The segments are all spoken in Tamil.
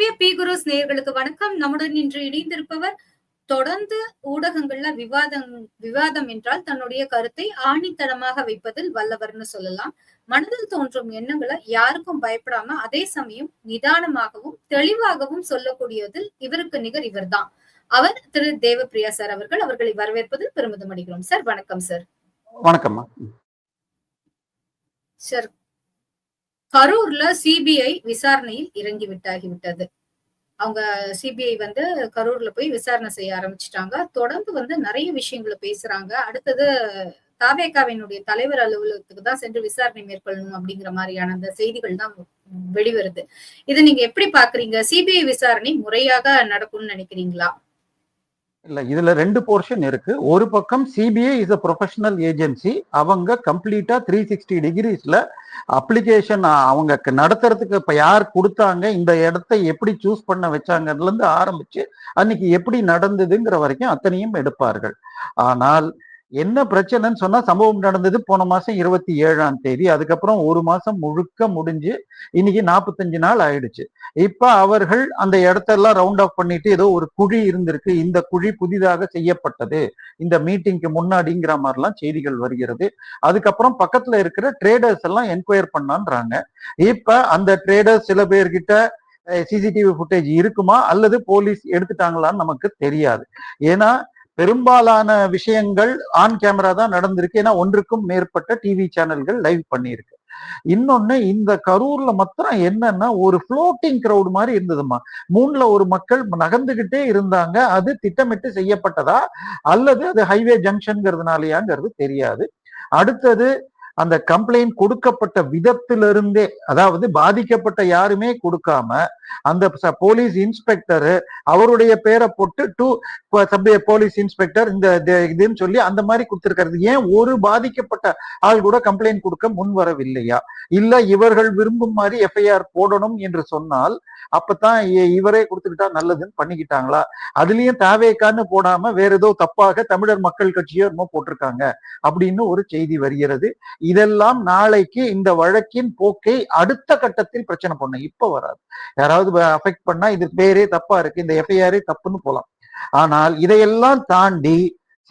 காவிய பி குருஸ் வணக்கம். நம்முடன் இன்று இணைந்திருப்பவர் தொடர்ந்து ஊடகங்கள்ல விவாதம் விவாதம் என்றால் தன்னுடைய கருத்தை ஆணித்தனமாக வைப்பதில் வல்லவர்னு சொல்லலாம். மனதில் தோன்றும் எண்ணங்களை யாருக்கும் பயப்படாம அதே சமயம் நிதானமாகவும் தெளிவாகவும் சொல்லக்கூடியதில் இவருக்கு நிகர் இவர்தான். அவர் திரு தேவப்பிரியா சார் அவர்கள் அவர்களை வரவேற்பதில் பெருமிதம் அடைகிறோம். சார் வணக்கம் சார். வணக்கம்மா. சார் கரூர்ல சிபிஐ விசாரணையில் இறங்கி விட்டாகிவிட்டது அவங்க சிபிஐ வந்து கரூர்ல போய் விசாரணை செய்ய ஆரம்பிச்சிட்டாங்க. தொடர்ந்து வந்து நிறைய விஷயங்களை பேசுறாங்க. அடுத்தது தாவேகாவினுடைய தலைவர் அலுவலகத்துக்கு தான் சென்று விசாரணை மேற்கொள்ளணும் அப்படிங்கிற மாதிரியான அந்த செய்திகள் தான் வெளிவருது. இதை நீங்க எப்படி பாக்குறீங்க? சிபிஐ விசாரணை முறையாக நடக்கும்னு நினைக்கிறீங்களா? இல்லை இதில் ரெண்டு போர்ஷன் இருக்கு. ஒரு பக்கம் CBI is a professional agency அவங்க கம்ப்ளீட்டாக த்ரீ சிக்ஸ்டி டிகிரிஸில் அப்ளிகேஷன் அவங்க நடத்துறதுக்கு இப்போ யார் கொடுத்தாங்க இந்த இடத்த எப்படி சூஸ் பண்ண வச்சாங்கல ஆரம்பித்து ஆரம்பிச்சு அன்னைக்கு எப்படி நடந்ததுங்கிற வரைக்கும் அத்தனையும் எடுப்பார்கள். ஆனால் என்ன பிரச்சனைன்னு சொன்னா சம்பவம் நடந்தது போன மாசம் இருபத்தி ஏழாம் தேதி. அதுக்கப்புறம் ஒரு மாசம் முழுக்க முடிஞ்சு இன்னைக்கு நாற்பத்தஞ்சு நாள் ஆயிடுச்சு. இப்ப அவர்கள் அந்த இடத்தெல்லாம் ரவுண்ட் ஆஃப் பண்ணிட்டு ஏதோ ஒரு குழி இருந்திருக்கு. இந்த குழி புதிதாக செய்யப்பட்டது. இந்த மீட்டிங்க்கு முன்னாடிங்கிற மாதிரிலாம் செய்திகள் வருகிறது. அதுக்கப்புறம் பக்கத்துல இருக்கிற ட்ரேடர்ஸ் எல்லாம் என்கொயர் பண்ணான்றாங்க. இப்ப அந்த ட்ரேடர்ஸ் சில பேர்கிட்ட சிசிடிவி ஃபுட்டேஜ் இருக்குமா? அல்லது போலீஸ் எடுத்துட்டாங்களான்னு நமக்கு தெரியாது. ஏன்னா பெரும்பாலான விஷயங்கள் ஆன் கேமரா தான் நடந்திருக்கு. ஏன்னா ஒன்றுக்கும் மேற்பட்ட டிவி சேனல்கள் லைவ் பண்ணியிருக்கு. இன்னொன்னு இந்த கரூர்ல மாத்திரம் என்னன்னா ஒரு ஃப்ளோட்டிங் கிரௌட் மாதிரி இருந்ததுமா மூணுல ஒரு மக்கள் நகர்ந்துகிட்டே இருந்தாங்க. அது திட்டமிட்டு செய்யப்பட்டதா? அல்லது அது ஹைவே ஜங்ஷன்ங்கிறதுனாலயாங்கிறது தெரியாது. அடுத்தது அந்த கம்ப்ளைண்ட் கொடுக்கப்பட்ட விதத்திலிருந்தே அதாவது பாதிக்கப்பட்ட யாருமே கொடுக்காம அந்த போலீஸ் இன்ஸ்பெக்டர் அவருடைய பேரை போட்டு டு சப் போலீஸ் இன்ஸ்பெக்டர் இந்த இதுன்னு சொல்லி அந்த மாதிரி கொடுத்திருக்கிறது. ஏன் ஒரு பாதிக்கப்பட்ட ஆள் கூட கம்ப்ளைண்ட் கொடுக்க முன் வரவில்லையா? இல்ல இவர்கள் விரும்பும் மாதிரி எஃப்ஐஆர் போடணும் என்று சொன்னால் அப்பதான் இவரே கொடுத்துக்கிட்டா நல்லதுன்னு பண்ணிக்கிட்டாங்களா? அதுலயும் தாவேக்கான்னு போடாம வேற ஏதோ தப்பாக தமிழர் மக்கள் கட்சியோ என்னமோ போட்டிருக்காங்க அப்படின்னு ஒரு செய்தி வருகிறது. இதெல்லாம் நாளைக்கு இந்த வழக்கின் போக்கை அடுத்த கட்டத்தில் பிரச்சனை பண்ணும். இப்ப வராது. யாராவது அஃபெக்ட் பண்ணா இது பேரே தப்பா இருக்கு இந்த எஃப்ஐஆரே தப்புன்னு போலாம். ஆனால் இதையெல்லாம் தாண்டி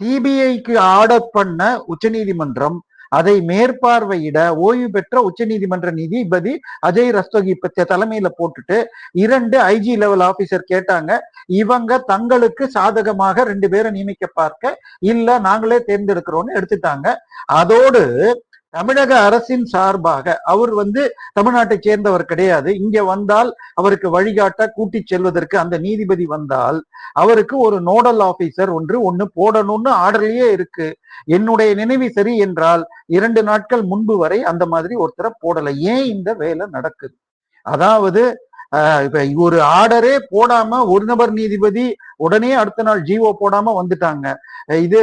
சிபிஐக்கு ஆர்டர் பண்ண உச்சநீதிமன்றம் அதை மேற்பார்வையிட ஓய்வு பெற்ற உச்சநீதிமன்ற நீதிபதி அஜய் ரஸ்தோகி தலைமையில போட்டுட்டு இரண்டு ஐஜி லெவல் ஆபீசர் கேட்டாங்க இவங்க தங்களுக்கு சாதகமாக ரெண்டு பேரை நியமிக்க பார்க்க இல்ல நாங்களே தேர்ந்தெடுக்கிறோம்னு எடுத்துட்டாங்க. அதோடு தமிழக அரசின் சார்பாக அவர் வந்து தமிழ்நாட்டை சேர்ந்தவர் கிடையாது. இங்க வந்தால் அவருக்கு வழிகாட்ட கூட்டி செல்வதற்கு அந்த நீதிபதி வந்தால் அவருக்கு ஒரு நோடல் ஆபீசர் ஒன்று ஒண்ணு போடணும்னு ஆர்டர்லயே இருக்கு. என்னுடைய நினைவு சரி என்றால் இரண்டு நாட்கள் முன்பு வரை அந்த மாதிரி ஒருத்தரை போடல. ஏன் இந்த வேலை நடக்குது? அதாவது இப்ப ஒரு ஆர்டரே போடாம ஒரு நபர் நீதிபதி உடனே அடுத்த நாள் ஜிஓ போடாம வந்துட்டாங்க. இது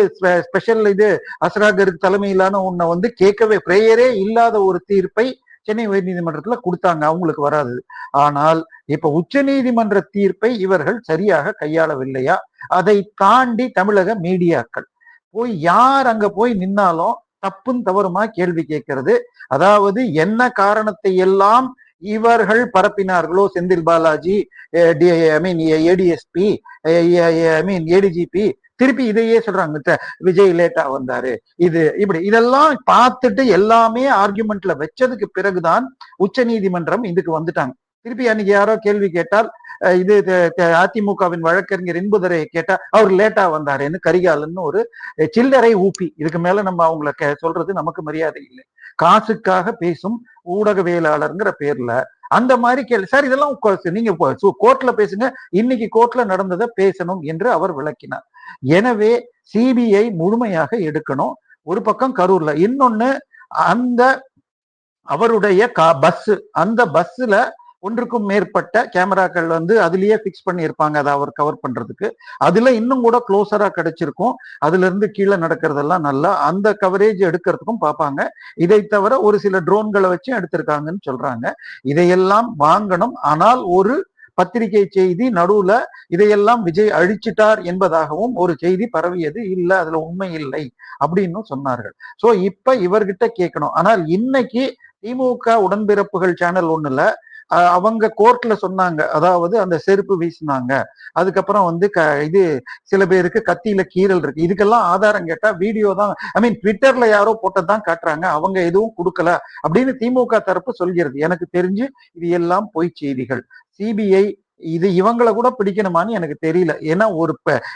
ஸ்பெஷல் இது அசராகருக்கு தலைமையிலான உன்னை வந்து கேட்கவே பிரேயரே இல்லாத ஒரு தீர்ப்பை சென்னை உயர்நீதிமன்றத்துல கொடுத்தாங்க. அவங்களுக்கு வராது. ஆனால் இப்ப உச்ச நீதிமன்ற தீர்ப்பை இவர்கள் சரியாக கையாளவில்லையா? அதை தாண்டி தமிழக மீடியாக்கள் போய் யார் அங்க போய் நின்னாலும் தப்பும் தவறுமா கேள்வி கேட்கறது. அதாவது என்ன காரணத்தை எல்லாம் இவர்கள் பரப்பினார்களோ Senthil Balaji I mean ADSP I mean ADGP திருப்பி இதையே சொல்றாங்க. விஜய் லேட்டா வந்தாரு. இது இப்படி இதெல்லாம் பார்த்துட்டு எல்லாமே ஆர்குமெண்ட்ல வச்சதுக்கு பிறகுதான் உச்ச நீதிமன்றம் இதுக்கு வந்துட்டாங்க. திருப்பி அன்னைக்கு யாரோ கேள்வி கேட்டால் இது அதிமுகவின் வழக்கறிஞர் இன்புதரையை கேட்டா அவர் லேட்டா வந்தாருன்னு கரிகாலன்னு ஒரு சில்லறை ஊப்பி இதுக்கு மேல நம்ம அவங்கள சொல்றது நமக்கு மரியாதை இல்லை. காசுக்காக பேசும் ஊடகவியலாளருங்கிற பேர்ல அந்த மாதிரி கேள்வி சார் இதெல்லாம் நீங்க கோர்ட்ல பேசுங்க. இன்னைக்கு கோர்ட்ல நடந்ததை பேசணும் என்று அவர் விளக்கினார். எனவே சிபிஐ முழுமையாக எடுக்கணும். ஒரு பக்கம் கரூர்ல இன்னொன்னு அந்த அவருடைய பஸ் அந்த பஸ்ல ஒன்றுக்கும் மேற்பட்ட கேமராக்கள் வந்து அதுலயே பிக்ஸ் பண்ணி இருப்பாங்க அதை அவர் கவர் பண்றதுக்கு. அதுல இன்னும் கூட க்ளோசரா கிடைச்சிருக்கும். அதுல இருந்து கீழே நடக்கிறதெல்லாம் நல்லா அந்த கவரேஜ் எடுக்கிறதுக்கும் பார்ப்பாங்க. இதை தவிர ஒரு சில ட்ரோன்களை வச்சு எடுத்திருக்காங்கன்னு சொல்றாங்க. இதையெல்லாம் வாங்கணும். ஆனால் ஒரு பத்திரிகை செய்தி நடுவுல இதையெல்லாம் விஜய் அழிச்சிட்டார் என்பதாகவும் ஒரு செய்தி பரவியது. இல்ல அதுல உண்மை இல்லை அப்படின்னு சொன்னார்கள். சோ இப்ப இவர்கிட்ட கேட்கணும். ஆனால் இன்னைக்கு திமுக உடன்பிறப்புகள் சேனல் ஒண்ணுல அவங்க கோர்ட்ல சொன்னாங்க. அதாவது அந்த செருப்பு வீசினாங்க. அதுக்கப்புறம் வந்து க இது சில பேருக்கு கத்தியில கீறல் இருக்கு. இதுக்கெல்லாம் ஆதாரம் கேட்டா வீடியோ தான் ஐ மீன் ட்விட்டர்ல யாரோ போட்டதான் காட்டுறாங்க. அவங்க எதுவும் கொடுக்கல அப்படின்னு திமுக தரப்பு சொல்கிறது. எனக்கு தெரிஞ்சு இது எல்லாம் பொய் செய்திகள். சிபிஐ இது இவங்கள கூட பிடிக்கணுமான்னு எனக்கு தெரியல. ஏன்னா ஒரு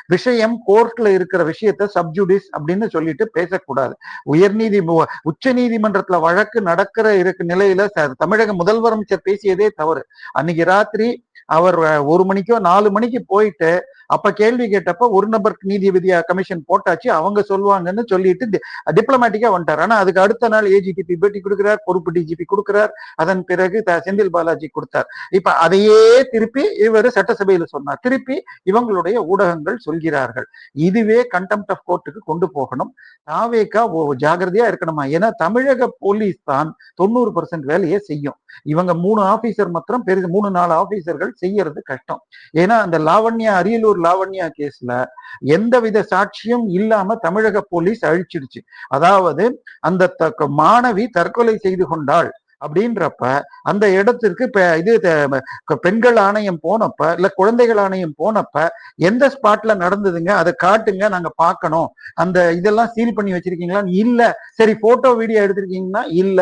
விஷயம் கோர்ட்ல இருக்கிற விஷயத்த சப்ஜுடிஸ் அப்படின்னு சொல்லிட்டு பேசக்கூடாது. உயர்நீதி உச்ச நீதிமன்றத்துல வழக்கு நடக்கிற இருக்க நிலையில தமிழக முதல்வர் அமைச்சர் பேசியதே தவறு. அன்னைக்கு ராத்திரி அவர் ஒரு மணிக்கோ நாலு மணிக்கு போயிட்டு அப்ப கேள்வி கேட்டப்ப ஒரு நபர் நீதிபதியா கமிஷன் போட்டாச்சு அவங்க சொல்லுவாங்கன்னு சொல்லிட்டு டிப்ளமேட்டிக்கா வந்துட்டார். ஆனா அதுக்கு அடுத்த நாள் ஏஜிடிபி பேட்டி கொடுக்கிறார் பொறுப்பு டிஜிபி கொடுக்கிறார். அதன் பிறகு செந்தில் பாலாஜி கொடுத்தார். இப்ப அதையே திருப்பி இவர் சட்டசபையில சொன்னார். திருப்பி இவங்களுடைய ஊடகங்கள் சொல்கிறார்கள். இதுவே கண்டெம்ட் ஆஃப் கோர்ட்டுக்கு கொண்டு போகணும். தாவேக்கா ஓ- ஜாகிரதையா இருக்கணுமா? ஏன்னா தமிழக போலீஸ் தான் தொண்ணூறு பர்சன்ட் வேலையை செய்யும். இவங்க மூணு ஆபீசர் மாத்திரம் பெரிய மூணு நாலு ஆபீசர்கள் செய்யறது கஷ்டம். ஏன்னா அந்த லாவண்யா அரியலூர் லாவண்யா கேஸ்ல எந்தவித சாட்சியும் இல்லாம தமிழக போலீஸ் அழிச்சிடுச்சு. அதாவது அந்த த- மாணவி தற்கொலை செய்து கொண்டாள் அப்படின்றப்ப அந்த இடத்திற்கு இப்ப இது பெண்கள் ஆணையம் போனப்ப இல்ல குழந்தைகள் ஆணையம் போனப்ப எந்த ஸ்பாட்ல நடந்ததுங்க? அதை காட்டுங்க நாங்க பார்க்கணும். அந்த இதெல்லாம் சீல் பண்ணி வச்சிருக்கீங்களா இல்ல. சரி போட்டோ வீடியோ எடுத்திருக்கீங்கன்னா? இல்ல.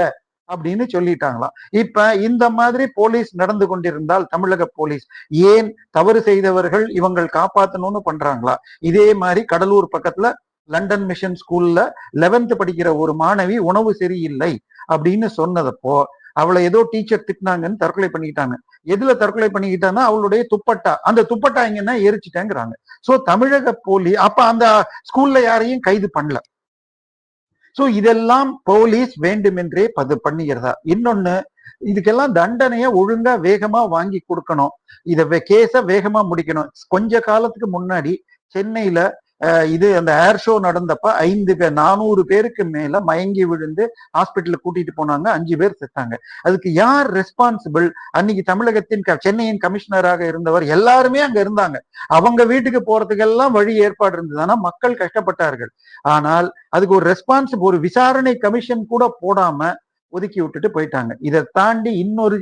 அப்படின்னு சொல்லிட்டாங்களாம். இப்ப இந்த மாதிரி போலீஸ் நடந்து கொண்டிருந்தால் தமிழக போலீஸ் ஏன் தவறு செய்தவர்கள் இவங்கள் காப்பாத்தணும்னு பண்றாங்களா? இதே மாதிரி கடலூர் பக்கத்துல லண்டன் மிஷன் ஸ்கூல்ல 11th படிக்கிற ஒரு மாணவி உணவு சரியில்லை அப்படின்னு சொன்னதப்போ அவளை ஏதோ டீச்சர் திட்டினாங்கன்னு தற்கொலை பண்ணிக்கிட்டாங்க. எதுல தற்கொலை பண்ணிக்கிட்டான்னா அவளுடைய துப்பட்டா. அந்த துப்பட்டா எங்கன்னா எரிச்சிட்டேங்கிறாங்க. சோ தமிழக போலி அப்ப அந்த ஸ்கூல்ல யாரையும் கைது பண்ணல. சோ இதெல்லாம் போலீஸ் வேண்டுமென்றே பது பண்ணுகிறதா? இன்னொன்னு இதுக்கெல்லாம் தண்டனைய ஒழுங்கா வேகமா வாங்கி கொடுக்கணும். இத கேஸ வேகமா முடிக்கணும். கொஞ்ச காலத்துக்கு முன்னாடி சென்னையில இது அந்த ஏர் ஷோ நடந்தப்ப ஐந்து பேர் நானூறு பேருக்கு மேல மயங்கி விழுந்து ஹாஸ்பிட்டலுக்கு கூட்டிட்டு போனாங்க. அஞ்சு பேர் செத்தாங்க. அதுக்கு யார் ரெஸ்பான்சிபிள் அன்னைக்கு தமிழகத்தின் க- சென்னையின் கமிஷனராக இருந்தவர் எல்லாருமே அங்க இருந்தாங்க. அவங்க வீட்டுக்கு போறதுக்கெல்லாம் வழி ஏற்பாடு இருந்தது. ஆனா மக்கள் கஷ்டப்பட்டார்கள். ஆனால் அதுக்கு ஒரு ரெஸ்பான்ஸ் ஒரு விசாரணை கமிஷன் கூட போடாம ஒதுக்கி விட்டுட்டு போயிட்டாங்க. இதை தாண்டி இன்னொரு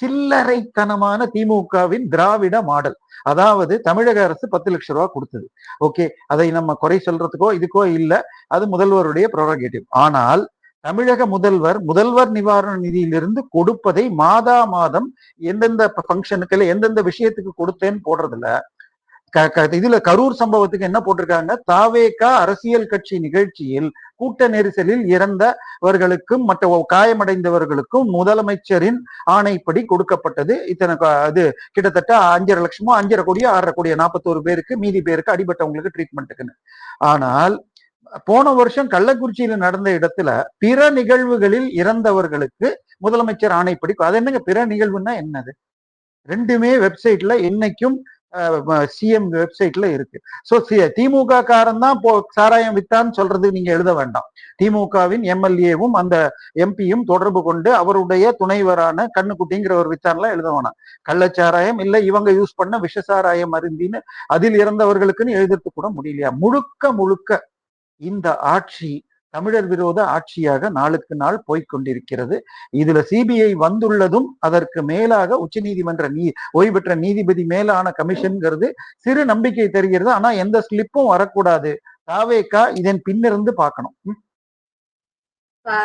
சில்லறைத்தனமான திமுகவின் திராவிட மாடல் அதாவது தமிழக அரசு பத்து லட்சம் ரூபாய் கொடுத்தது. ஓகே அதை நம்ம குறை சொல்றதுக்கோ இதுக்கோ இல்லை. அது முதல்வருடைய ப்ரோரகேட்டிவ். ஆனால் தமிழக முதல்வர் முதல்வர் நிவாரண நிதியிலிருந்து கொடுப்பதை மாதா மாதம் எந்தெந்த ஃபங்க்ஷனுக்கு இல்லை எந்தெந்த விஷயத்துக்கு கொடுத்தேன்னு போடுறதுல இதுல கரூர் சம்பவத்துக்கு என்ன போட்டிருக்காங்க? தாவேகா அரசியல் கட்சி நிகழ்ச்சியில் கூட்ட நெரிசலில் இறந்தவர்களுக்கும் மற்ற காயமடைந்தவர்களுக்கும் முதலமைச்சரின் ஆணைப்படி கொடுக்கப்பட்டது. இத்தனை அது கிட்டத்தட்ட அஞ்சரை லட்சமோ அஞ்சரை கோடியோ ஆறரை கோடியோ நாற்பத்தோரு பேருக்கு மீதி பேருக்கு அடிபட்டவங்களுக்கு ட்ரீட்மெண்ட்டுக்குன்னு ஆனால் போன வருஷம் கள்ளக்குறிச்சியில நடந்த இடத்துல பிற நிகழ்வுகளில் இறந்தவர்களுக்கு முதலமைச்சர் ஆணைப்படி அது என்னங்க பிற நிகழ்வுன்னா என்னது? ரெண்டுமே வெப்சைட்ல என்னைக்கும் சிஎம் வெப்சைட்ல இருக்கு. ஸோ திமுக காரன் தான் போ சாராயம் வித்தான்னு சொல்றது நீங்க எழுத வேண்டாம். திமுகவின் எம்எல்ஏவும் அந்த எம்பியும் தொடர்பு கொண்டு அவருடைய துணைவரான கண்ணுக்குட்டிங்கிற ஒரு வித்தான்லாம் எழுத வேணாம். கள்ளச்சாராயம் இல்ல இவங்க யூஸ் பண்ண விஷசாராயம் அருந்தின்னு அதில் இறந்தவர்களுக்குன்னு எழுதுறது கூட முடியலையா? முழுக்க முழுக்க இந்த ஆட்சி தமிழர் விரோத ஆட்சியாக நாளுக்கு நாள் போய்கொண்டிருக்கிறது இதுல சிபிஐ வந்துள்ளதும் அதற்கு மேலாக உச்சநீதிமன்ற நீ ஓய்வு பெற்ற நீதிபதி மேலான கமிஷன்ங்கிறது சிறு நம்பிக்கை தெரிகிறது. ஆனா எந்த ஸ்லிப்பும் வரக்கூடாது. தாவேக்கா இதன் பின்னிருந்து பார்க்கணும்.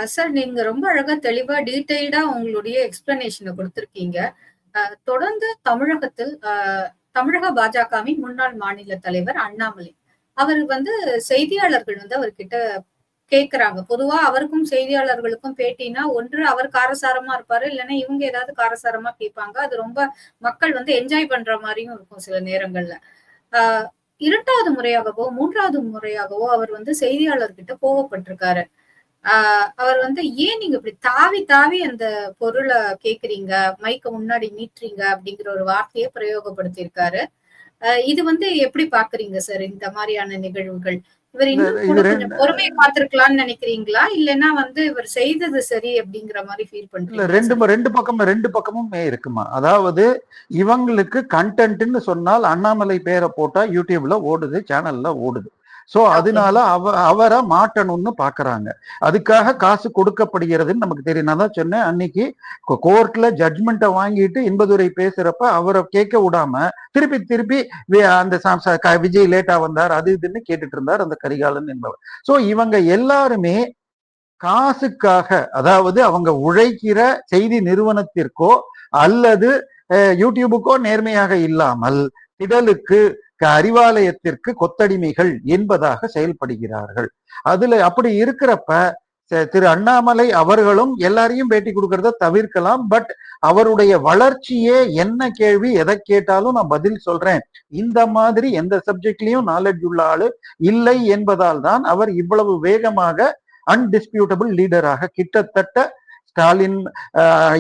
சார் நீங்க ரொம்ப அழகா தெளிவா டீடைல்டா உங்களுடைய எக்ஸ்பிளனேஷனை கொடுத்திருக்கீங்க. அஹ், தொடர்ந்து தமிழகத்தில் தமிழக பாஜகவின் முன்னாள் மாநில தலைவர் அண்ணாமலை. அவர் வந்து செய்தியாளர்கள் வந்து அவர்கிட்ட கேக்குறாங்க. பொதுவா அவருக்கும் செய்தியாளர்களுக்கும் பேட்டினா ஒன்று அவர் காரசாரமா இருப்பாரு இல்லைன்னா இவங்க ஏதாவது காரசாரமா கேட்பாங்க அது ரொம்ப மக்கள் வந்து என்ஜாய் பண்ற மாதிரியும் இருக்கும் சில நேரங்கள்ல. ஆஹ் இரண்டாவது முறையாகவோ மூன்றாவது முறையாகவோ அவர் வந்து செய்தியாளர்கிட்ட கோவப்பட்டிருக்காரு. ஆஹ் அவர் வந்து ஏன் நீங்க இப்படி தாவி தாவி அந்த பொருளை கேக்குறீங்க? மைக்க முன்னாடி நீட்டுறீங்க அப்படிங்கிற ஒரு வார்த்தையை பிரயோகப்படுத்தியிருக்காரு. ஆஹ் இது வந்து எப்படி பாக்குறீங்க சார் இந்த மாதிரியான நிகழ்வுகள்? இவர் இன்னும் பொறுமையை காத்திருக்கலாம்னு நினைக்கிறீங்களா? இல்லைன்னா வந்து இவர் செய்தது சரி அப்படிங்கிற மாதிரி ஃபீல் இல்ல பண்றீங்க ரெண்டு ரெண்டு பக்கம் ரெண்டு பக்கமுமே இருக்குமா? அதாவது இவங்களுக்கு கண்டென்ட்னு சொன்னால் அண்ணாமலை பேரை போட்டா யூடியூப்ல ஓடுது சேனல்ல ஓடுது. சோ அதனால அவ அவரை மாட்டணும்னு பாக்குறாங்க. அதுக்காக காசு கொடுக்கப்படுகிறதுன்னு நமக்கு தெரியும். நான் தான் சொன்னேன் அன்னைக்கு கோர்ட்ல ஜட்மெண்ட்டை வாங்கிட்டு இன்பதுரை பேசுறப்ப அவரை கேட்க விடாம திருப்பி திருப்பி அந்த சா- க- விஜய் லேட்டா வந்தார் அது இதுன்னு கேட்டுட்டு இருந்தார் அந்த கரிகாலன் என்பவர். சோ இவங்க எல்லாருமே காசுக்காக அதாவது அவங்க உழைக்கிற செய்தி நிறுவனத்திற்கோ அல்லது யூடியூபுக்கோ நேர்மையாக இல்லாமல் திடலுக்கு அறிவாலயத்திற்கு கொத்தடிமைகள் என்பதாக செயல்படுகிறார்கள். அதுல அப்படி இருக்கிறப்ப திரு அண்ணாமலை அவர்களும் எல்லாரையும் பேட்டி கொடுக்கறத தவிர்க்கலாம். பட் அவருடைய வளர்ச்சியே என்ன கேள்வி எதை கேட்டாலும் நான் பதில் சொல்றேன். இந்த மாதிரி எந்த சப்ஜெக்ட்லயும் நாலேஜ் உள்ள ஆளு இல்லை என்பதால் தான் அவர் இவ்வளவு வேகமாக அன்டிஸ்பியூட்டபிள் லீடராக கிட்டத்தட்ட ஸ்டாலின்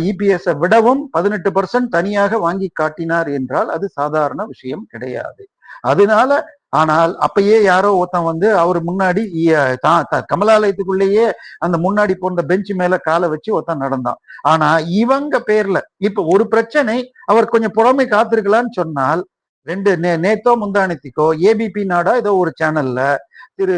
இபிஎஸ் விடவும் பதினெட்டு பர்சன்ட் தனியாக வாங்கி காட்டினார் என்றால் அது சாதாரண விஷயம் கிடையாது. அதனால ஆனால் அப்பயே யாரோ ஒருத்தன் வந்து அவர் முன்னாடி கமலாலயத்துக்குள்ளேயே அந்த முன்னாடி போன பெஞ்ச் மேல காலை வச்சு ஒருத்தன் நடந்தான். ஆனா இவங்க பேர்ல இப்ப ஒரு பிரச்சனை அவர் கொஞ்சம் புறமை காத்திருக்கலாம்னு சொன்னால் ரெண்டு நே- நேத்தோ முந்தானத்திக்கோ ஏபிபி நாடா ஏதோ ஒரு சேனல்ல திரு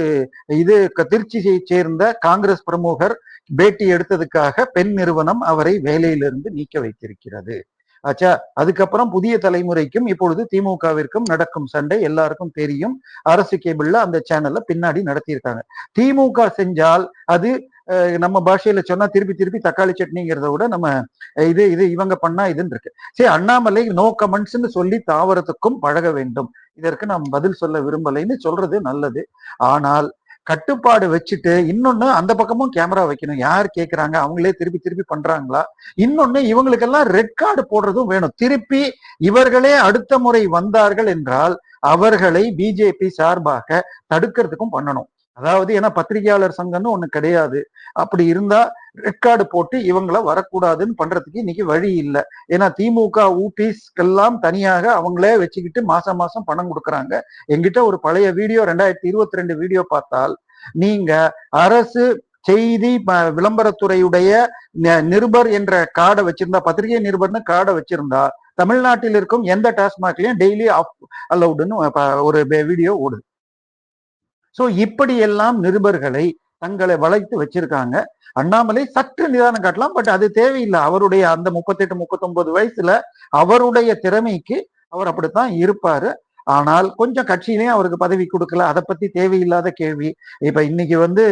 இது திருச்சி சேர்ந்த காங்கிரஸ் பிரமுகர் பேட்டி எடுத்ததுக்காக பெண் நிறுவனம் அவரை வேலையிலிருந்து நீக்க வைத்திருக்கிறது. ஆச்சா அதுக்கப்புறம் புதிய தலைமுறைக்கும் இப்பொழுது திமுகவிற்கும் நடக்கும் சண்டை எல்லாருக்கும் தெரியும். அரசு கேபிள்ல அந்த சேனல்ல பின்னாடி நடத்தியிருக்காங்க. திமுக செஞ்சால் அது நம்ம பாஷையில சொன்னா திருப்பி திருப்பி தக்காளி சட்னிங்கிறத விட நம்ம இது இது இவங்க பண்ணா இதுன்னு இருக்கு. சரி அண்ணாமலை நோ கமெண்ட்ஸ்னு சொல்லி தாவரத்துக்கும் பழக வேண்டும். இதற்கு நாம் பதில் சொல்ல விரும்பலைன்னு சொல்றது நல்லது. ஆனால் கட்டுப்பாடு வச்சுட்டு இன்னொன்னு அந்த பக்கமும் கேமரா வைக்கணும். யார் கேட்கறாங்க அவங்களே திருப்பி திருப்பி பண்றாங்களா? இன்னொன்னு இவங்களுக்கெல்லாம் ரெட் கார்டு போடுறதும் வேணும். திருப்பி இவர்களே அடுத்த முறை வந்தார்கள் என்றால் அவர்களை பிஜேபி சார்பாக தடுக்கிறதுக்கும் பண்ணணும். அதாவது ஏன்னா பத்திரிகையாளர் சங்கம்னு ஒண்ணு கிடையாது. அப்படி இருந்தா ரெக்கார்டு போட்டு இவங்கள வரக்கூடாதுன்னு பண்றதுக்கு இன்னைக்கு வழி இல்லை. ஏன்னா திமுக ஊபிஸ்க்கெல்லாம் தனியாக அவங்களே வச்சுக்கிட்டு மாசம் மாசம் பணம் கொடுக்குறாங்க. எங்கிட்ட ஒரு பழைய வீடியோ ரெண்டாயிரத்தி இருபத்தி ரெண்டு வீடியோ பார்த்தால் நீங்க அரசு செய்தி ப- விளம்பரத்துறையுடைய நிருபர் என்ற கார்டை வச்சிருந்தா பத்திரிகை நிருபர்னு கார்டை வச்சிருந்தா தமிழ்நாட்டில் இருக்கும் எந்த டாஸ்மாக்லயும் டெய்லி ஆஃப் அலவுடுன்னு ஒரு வீடியோ ஓடுது. சோ இப்படி எல்லாம் நிருபர்களை தங்களை வளைத்து வச்சிருக்காங்க. அண்ணாமலை சற்று நிதானம் காட்டலாம் பட் அது தேவையில்லை. அவருடைய அந்த முப்பத்தெட்டு முப்பத்தொன்பது வயசுல அவருடைய திறமைக்கு அவர் அப்படித்தான் இருப்பாரு. ஆனால் கொஞ்சம் கட்சியிலையும் அவருக்கு பதவி கொடுக்கல. அதை பத்தி தேவையில்லாத கேள்வி. இப்ப இன்னைக்கு வந்து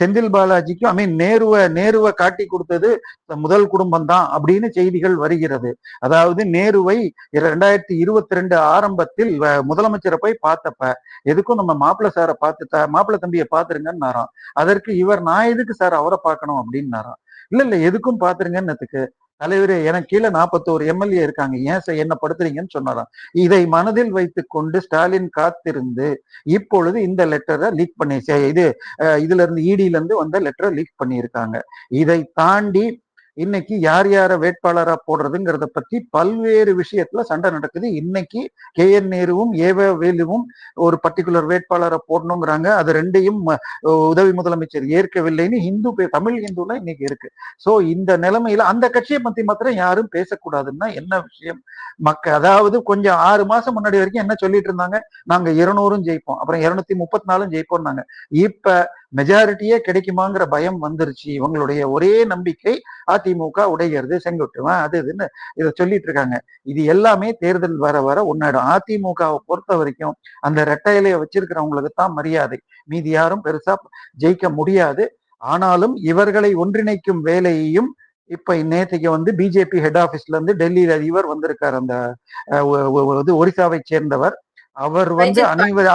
செந்தில் பாலாஜிக்கும் ஐ மீன் நேருவை நேருவை காட்டி கொடுத்தது முதல் குடும்பம் தான் அப்படின்னு செய்திகள் வருகிறது. அதாவது நேருவை ரெண்டாயிரத்தி இருபத்தி ரெண்டு ஆரம்பத்தில் வ- முதலமைச்சரை போய் பார்த்தப்ப எதுக்கும் நம்ம மாப்பிள்ள சாரை பார்த்து மாப்பிள்ள தம்பியை பாத்துருங்கன்னாராம் அதற்கு இவர் நான் எதுக்கு சார் அவரை பார்க்கணும் அப்படின்னாராம் இல்ல இல்ல எதுக்கும் பாத்துருங்கன்னதுக்கு தலைவரே எனக்கு கீழே நாற்பத்தோரு எம்எல்ஏ இருக்காங்க. ஏன் சார் என்ன படுத்துறீங்கன்னு சொன்னாராம். இதை மனதில் வைத்து கொண்டு ஸ்டாலின் காத்திருந்து இப்பொழுது இந்த லெட்டரை லீக் பண்ணி சே- இது அஹ், இதுல இருந்து இடியில இருந்து வந்த லெட்டரை லீக் பண்ணியிருக்காங்க. இதை தாண்டி இன்னைக்கு யார் யார வேட்பாளரா போடுறதுங்கிறத பத்தி பல்வேறு விஷயத்துல சண்டை நடக்குது. இன்னைக்கு கே என் நேருவும் ஏவ வேலுவும் ஒரு பர்டிகுலர் வேட்பாளரை போடணுங்கிறாங்க. அது ரெண்டையும் உதவி முதலமைச்சர் ஏற்கவில்லைன்னு இந்து பே- தமிழ் இந்துல இன்னைக்கு இருக்கு. சோ இந்த நிலைமையில அந்த கட்சியை பத்தி மாத்திரம் யாரும் பேசக்கூடாதுன்னா என்ன விஷயம்? மக்க அதாவது கொஞ்சம் ஆறு மாசம் முன்னாடி வரைக்கும் என்ன சொல்லிட்டு இருந்தாங்க? நாங்க இருநூறும் ஜெயிப்போம். அப்புறம் இருநூத்தி முப்பத்தி நாலும் ஜெயிப்போம்னாங்க. இப்ப மெஜாரிட்டியே கிடைக்குமாங்கிற பயம் வந்துருச்சு. இவங்களுடைய ஒரே நம்பிக்கை அதிமுக உடைகிறது செங்கோட்டுவன் அது இதுன்னு இதை சொல்லிட்டு இருக்காங்க. இது எல்லாமே தேர்தல் வர வர ஒன்னாயிடும். அதிமுகவை பொறுத்த வரைக்கும் அந்த ரெட்டை இலையை வச்சிருக்கிறவங்களுக்கு தான் மரியாதை. மீதி யாரும் பெருசா ஜெயிக்க முடியாது. ஆனாலும் இவர்களை ஒன்றிணைக்கும் வேலையையும் இப்ப நேற்றுக்கு வந்து பிஜேபி ஹெட் ஆபீஸ்ல இருந்து டெல்லியில இவர் வந்திருக்காரு. அந்த ஒரிசாவை சேர்ந்தவர். அவர் வந்து வைஜெயந்த் அனைவர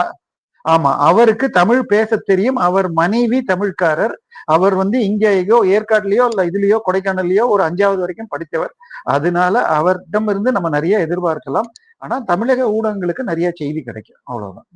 ஆமா அவருக்கு தமிழ் பேச தெரியும். அவர் மனைவி தமிழ்காரர். அவர் வந்து இங்கேயோ ஏற்காட்டுலயோ இல்ல இதுலயோ கொடைக்கானல்லையோ ஒரு அஞ்சாவது வரைக்கும் படித்தவர். அதனால அவரிடம் இருந்து நம்ம நிறைய எதிர்பார்க்கலாம். ஆனா தமிழக ஊடகங்களுக்கு நிறைய செய்தி கிடைக்கும். அவ்வளவுதான்.